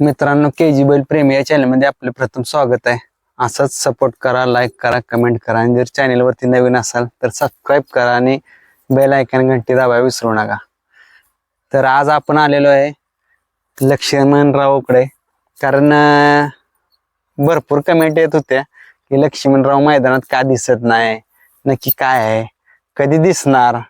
मित्रांनो के जी बैल प्रेमी या चॅनलमध्ये आपले प्रथम स्वागत आहे. असंच सपोर्ट करा लाईक करा कमेंट करा. आणि जर चॅनलवरती नवीन असाल तर सबस्क्राईब करा आणि बेल ऐकन घंटी दाबायला विसरू नका. तर आज आपण आलेलो आहे लक्ष्मणरावकडे कारण भरपूर कमेंट येत होत्या की लक्ष्मणराव मैदानात का दिसत नाही नक्की काय आहे कधी दिसणार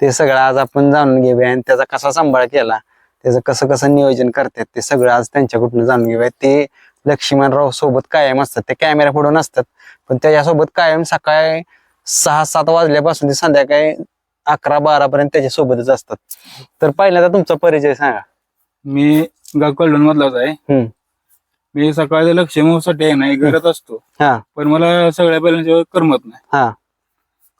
ते सगळं आज आपण जाणून घेऊया. आणि त्याचा कसा सांभाळ केला त्याचं कसं कसं नियोजन करतात ते सगळं आज त्यांच्याकडून जाणून घेऊया. ते लक्ष्मणराव सोबत कायम असतात. ते कॅमेरा पुढून असतात पण त्याच्यासोबत कायम सकाळी सहा सात वाजल्यापासून ते संध्याकाळी अकरा बारा पर्यंत त्याच्या सोबतच असतात. तर पहिल्यांदा तुमचा परिचय सांगा. मी गाव कळून मधलाच आहे. मी सकाळचं लक्षसाठी आहे नाही घरात असतो. हा. पण मला सगळ्या बैलांच्या करमत नाही. हा.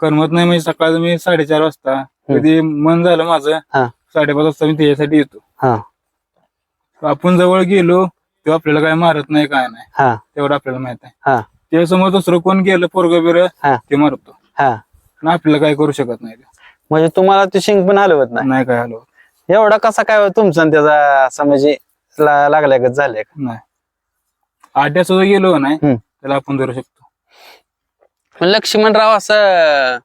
करमत नाही म्हणजे सकाळचं मी साडेचार वाजता कधी मन झालं माझं हा. साडेपाच वाजता मी त्याच्यासाठी येतो. हा. आपण जवळ गेलो तेव्हा आपल्याला काय मारत नाही काय नाही. हा. तेवढं आपल्याला माहीत आहे. हा. त्यासमोर दुसरं कोण गेलं पोरग बिर हा. ते मारतो. हा. आणि आपल्याला काय करू शकत नाही ते. म्हणजे तुम्हाला ते शिंग पण हलवत नाही. नाही काय आलो एवढा कसा काय हो तुमचा आणि त्याचा असं म्हणजे ला- लागल्यागत झालंय का? नाही. आड्या सुद्धा गेलो नाही हम्म. त्याला आपण धरू शकतो. लक्ष्मणराव असं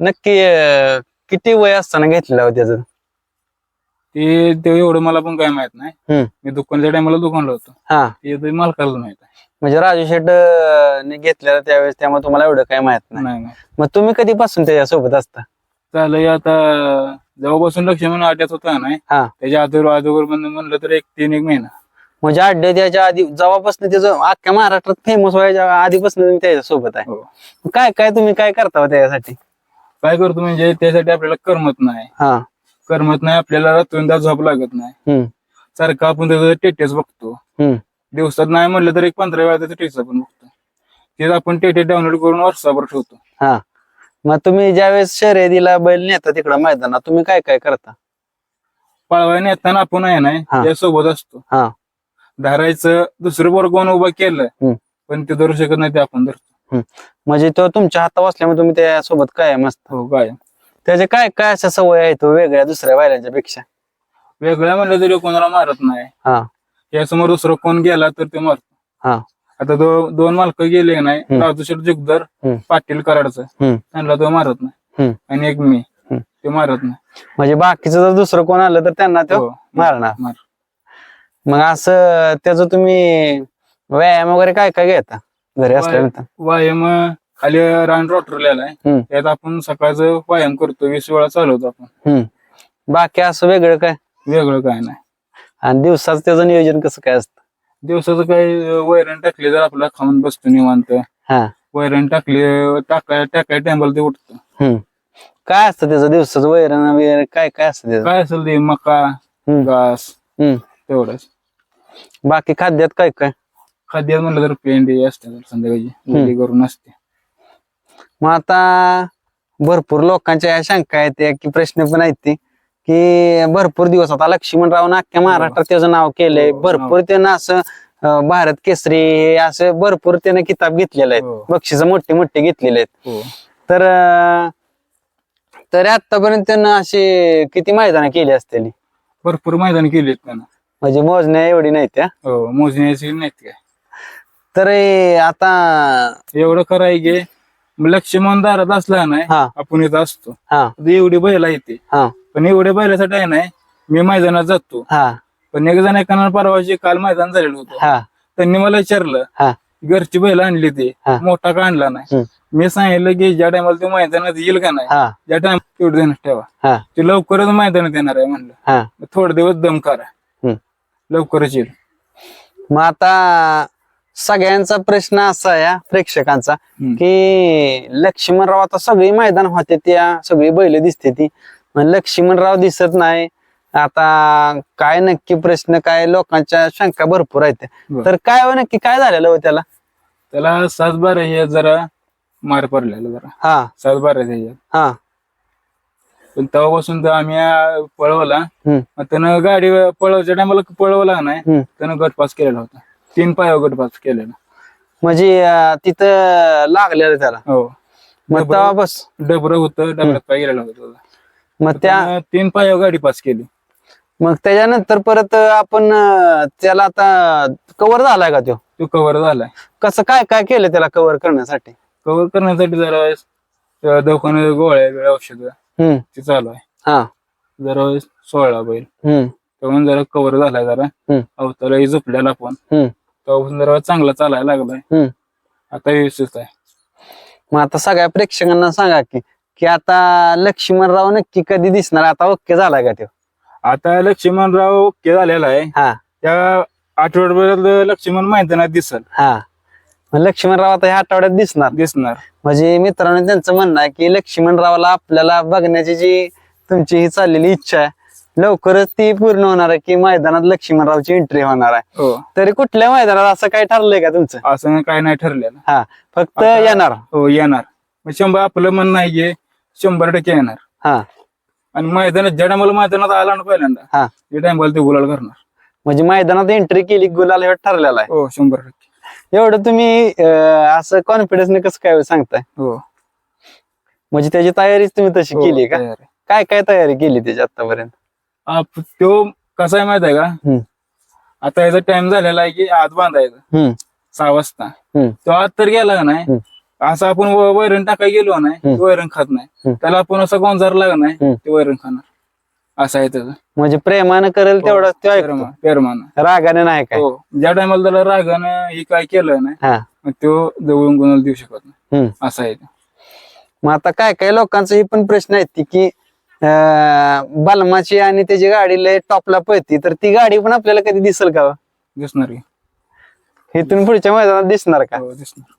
नक्की अं, किती वय असताना घेतलेलं हो त्याचं? ते ते एवढं मला पण काय माहीत नाही. हम्म. मी दुकानच्या टायमाला दुकानला होतो. हा. ते तर मालकाला माहीत आहे. म्हणजे राजू शेट अं, ने घेतलेलं त्यावेळेस त्यामुळे तुम्हाला एवढं काय माहीत नाही. नाही नाही. मग तुम्ही कधीपासून त्याच्यासोबत असता? चालय आता जेव्हापासून लक्ष म्हणून आट्यात होता नाही हा. त्याच्या अगोदर अगोदर म्हणलं म्हणलं तर एक तीन एक महिना. म्हणजे अड्डे त्याच्या आधी जेव्हापासून त्याचं अख्ख्या महाराष्ट्रात फेमस व्हायच्या आधीपासून तुम्ही त्याच्यासोबत आहे. हो. काय काय तुम्ही काय करता हो त्याच्यासाठी? काय करतो म्हणजे त्यासाठी आपल्याला करमत नाही. हा. करमत नाही आपल्याला रात्रोंदा झोप लागत नाही. सारखं आपण त्याचं टेटेस बघतो. दिवसात नाही म्हणलं तर एक पंधरा वेळा त्याचं टेस्ट आपण बघतो. तेच आपण टेटे डाउनलोड करून व्हॉट्सअपवर ठेवतो. हा. मग तुम्ही ज्यावेळेस शर्यतीला बैल नेता तिकडं मैदानात तुम्ही काय काय करता? पळवायला येताना आपण आहे नाही हा. त्यासोबत असतो. धरायचं दुसरं बरोबर कोण उभं केलं. पण ते धरू शकत नाही ते आपण धरतो. म्हणजे तो तुमच्या हातावर असल्यामुळे तुम्ही त्यासोबत काय मस्त हो काय त्याचे काय काय अशा सवय आहेत तो वेगळ्या दुसऱ्या बैलांच्या पेक्षा? वेगळ्या म्हणलं तरी कोणाला मारत नाही. हा. यासमोर दुसरं कोण गेला तर ते मारतो. हा. आता तो दोन मालक गेले नाही हम्म. राजू शेठ जुगदर हम्म. पाटील कराडचं. हम्म. त्यांना तो मारत नाही. आणि एक मी. हम्म. ते मारत नाही. म्हणजे बाकीचं जर दुसरं कोण आलं तर त्यांना तो हो. मारणार. मार. मग असं त्याचं तुम्ही व्यायाम वगैरे काय काय घेता? घरी असल्यानंतर? व्यायाम खाली रान रोटरलेला आहे. हम्म. त्यात आपण सकाळचं व्यायाम करतो वीस वेळा चालवतो आपण. हम्म. बाकी असं वेगळं काय? वेगळं काय नाही. आणि दिवसाचं त्याचं नियोजन कसं काय असतं? दिवसाचं काही वैरण टाकली तर आपला खाऊन बसतो निवांत. हा. वैरण टाकली टाकाय टाकाय टायमाला ते उठतं. हम्म. काय असतं त्याचं दिवसाचं वैरण वगैरे? काय काय असतं त्याचं? काय असेल ते मका हम्म. घास हम्म. तेवढंच. बाकी खाद्यात काय काय? खाद्यात म्हणलं तर पेंडी असते संध्याकाळी करून असते. मग आता भरपूर लोकांच्या या शंका आहेत की प्रश्न पण आहेत ते की भरपूर दिवस आता लक्ष्मणराव अख्ख्या महाराष्ट्रात त्याचं नाव केलंय. हो, भरपूर त्यानं असं भारत केसरी हे असं भरपूर त्यानं किताब घेतलेलं आहेत. हो. बक्षीस मोठे मोठे घेतलेले आहेत. हो. तर तर आतापर्यंत त्यानं अशी किती मैदानं केली असतील? भरपूर मैदान केलीत त्यानं. म्हणजे मोजण्या एवढी नाही त्या? हो मोजण्याची नाहीत काय. तर हे आता एवढं कराय गे लक्ष्मण दारात असला नाही हा. आपण इथं असतो. हा. आता एवढी बैला येते हा. पण एवढ्या बैलासाठी आहे नाही मी मैदानात जातो. हा. पण एक जण एका परवाची काल मैदान झालेलं होतं. हा. त्यांनी मला विचारलं हा. घरची बैल आणली ती. हा. मोठा का आणला नाही. मी सांगितलं की ज्या टायमाला ते मैदानात येईल का नाही हा. ज्या टाइम तेवढं देण्यात ठेवा. हा. ते लवकरच मैदानात येणार आहे म्हणलं. हा. मग थोडे दिवस दम करा. हम्म. लवकरच येईल. मग आता सगळ्यांचा प्रश्न असा आहे प्रेक्षकांचा. की लक्ष्मणराव आता सगळी मैदान होते त्या सगळी बैल दिसते ती. लक्ष्मणराव दिसत नाही. आता काय नक्की प्रश्न काय लोकांच्या शंका भरपूर आहेत. तर काय हो नक्की काय झालेलं हो त्याला? त्याला सात बारा हे जरा मार पडलेला जरा. हा. सात बारा त्याच्यात हा. पण तेव्हापासून तर आम्ही पळवला. त्यानं गाडी पळवायच्या टायमाला पळवला नाही. त्यानं गटपास केलेला होता. तीन पायावर गटपास केलेला. म्हणजे अं, तिथं लागलेलं त्याला. हो. मग तेव्हा बस. डबरं होतं डबऱ्यात पाय गेलेला होता. मग त्या तीन पायावर गाडी पास केली. मग त्याच्यानंतर परत आपण अं, त्याला आता कव्हर झालाय का तो? तो कव्हर झालाय. कसं काय काय केलं त्याला कव्हर करण्यासाठी? कव्हर करण्यासाठी जरा वेळेस अं, दवाखान्यात गोळ्या वेळ औषधं हम्म. ते चालू आहे. हा. जरा वेळेस सोळा बैल. हम्म. तेव्हा जरा कव्हर झालाय जरा. हम्म. अवताला झोपल्याला पण हम्म. तेव्हापासून जरा चांगला चालायला लागलाय. आता व्यवस्थित आहे. मग आता सगळ्या प्रेक्षकांना सांगा की की आता लक्ष्मणराव नक्की कधी दिसणार? आता ओके झालाय का तो? आता लक्ष्मणराव ओके झालेला आहे. हा. त्या आठवड्यापर्यंत लक्ष्मण मैदानात दिसल. हा. लक्ष्मणराव आता ह्या आठवड्यात दिसणार? दिसणार. म्हणजे मित्रांनो त्यांचं म्हणणं आहे की लक्ष्मणरावला आपल्याला बघण्याची जी तुमची ही चाललेली इच्छा आहे लवकरच ती पूर्ण होणार आहे की मैदानात लक्ष्मणरावची एंट्री होणार आहे. हो. तरी कुठल्या मैदानात असं काही ठरलंय का तुमचं? असं काय नाही ठरलेलं. हा फक्त आता- येणार. हो येणार. मग शंभर आपलं म्हणणं की शंभर टक्के येणार. हा. आणि मैदानात ज्या टायमाला मैदानात आला ना पहिल्यांदा हा. त्या टायमाला ते गुलाल करणार. म्हणजे मैदानात एंट्री केली गुलाल हे ठरलेला आहे. हो शंभर टक्के. एवढं तुम्ही अं, असं कॉन्फिडन्सने कसं काय सांगताय? हो. म्हणजे त्याची तयारीच तुम्ही तशी हो, केली का? तयार. आहे. काय काय तयारी केली त्याची आतापर्यंत? आप- तो कसा आहे माहीत आहे का? आता याचा टाइम झालेला आहे की आत बांधायचा. हम्म, सहा वाजता. हम्म, तो आत तर गेला का नाही? हम्म. असं आपण व- वैरण टाकाय गेलो नाही? हम्म. तो वैरण खात नाही. हम्म. त्याला आपण असं गोंजार लागा नाही. ते वैरण खाणार. असं आहे त्याचं. म्हणजे प्रेमानं करेल तेवढं ते ऐकतो. पेरमा- पेरमानं. रागाने नाही काय? हो ज्या टायमाला त्याला रागानं हे काय केलं नाही हा. मग तो जवळून कोणाला देऊ शकत नाही. हम्म. असं आहे ते. मग आता काय काय लोकांचं हे पण प्रश्न आहेत की बलमाची आणि त्याची गाडी लय टॉपला पळती तर ती गाडी पण आपल्याला कधी दिसेल का हो? दिसणार इथून पुढच्या मैदानात दिसणार का? हो दिसणार.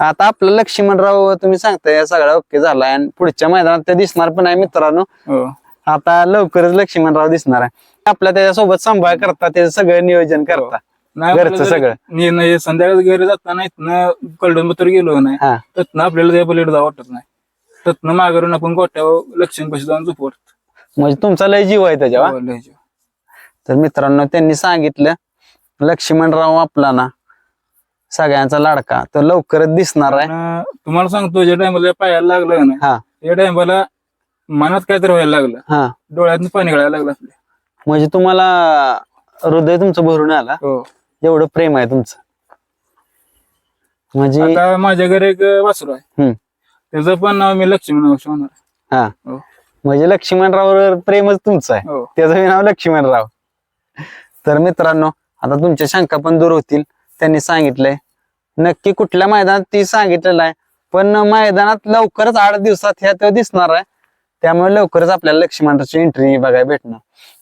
आता आपलं लक्ष्मणराव तुम्ही सांगताय सगळा ओके झालाय आणि पुढच्या मैदानात ते दिसणार पण आहे मित्रांनो. हो. आता लवकरच लक्ष्मणराव दिसणार आहे. आपल्या त्याच्यासोबत सांभाळ करता त्याचं सगळं नियोजन करता. नाही घरचं सगळं. निर्णय संध्याकाळी घरी जाताना इथनं कळडून तर गेलो नाही हा. तिथनं आपल्याला वाटत नाही. तिथनं माघारून आपण गोट्यावर लक्ष्मी पैसे जाऊन झोपवत. म्हणजे तुमचा लय जीव आहे त्याच्यावर? हो, लय जीव. तर मित्रांनो त्यांनी सांगितलं लक्ष्मणराव आपला ना सगळ्यांचा लाडका. तो लवकरच दिसणार आहे. तुम्हाला सांगतो ज्या टायमाला पायाला लागलं ना हा. त्या टायमाला मनात काहीतरी व्हायला लागलं. हा. डोळ्यातून पाणी गळायला लागलं आपल्या म्हणजे तुम्हाला हृदय तुमचं भरून आला. हो. एवढं प्रेम आहे तुमचं. म्हणजे आता माझ्या घरी एक वासरू आहे. हम्म, त्याचं पण नाव मी लक्ष्मी नाव ठेवणार. हा. हो. म्हणजे लक्ष्मणराववर प्रेमच तुमचं आहे. हो. त्याचं हे नाव लक्ष्मणराव. तर मित्रांनो आता तुमच्या शंका पण दूर होतील. त्यांनी सांगितलंय नक्की कुठल्या मैदानात ती सांगितलेलं आहे. पण मैदानात लवकरच आठ दिवसात ह्या तो दिसणार आहे. त्यामुळे लवकरच आपल्याला लक्ष्मणरावची एंट्री बघायला भेटणार.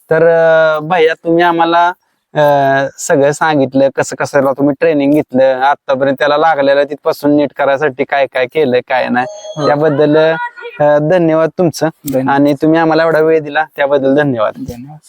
तर अं, भैया तुम्ही आम्हाला सगळं सांगितलं कसं कसं तुम्ही ट्रेनिंग घेतलं आतापर्यंत त्याला लागलेलं तिथपासून नीट करायसाठी काय काय केलंय काय नाही. त्याबद्दल धन्यवाद तुमचं. आणि तुम्ही आम्हाला एवढा वेळ दिला त्याबद्दल धन्यवाद. धन्यवाद.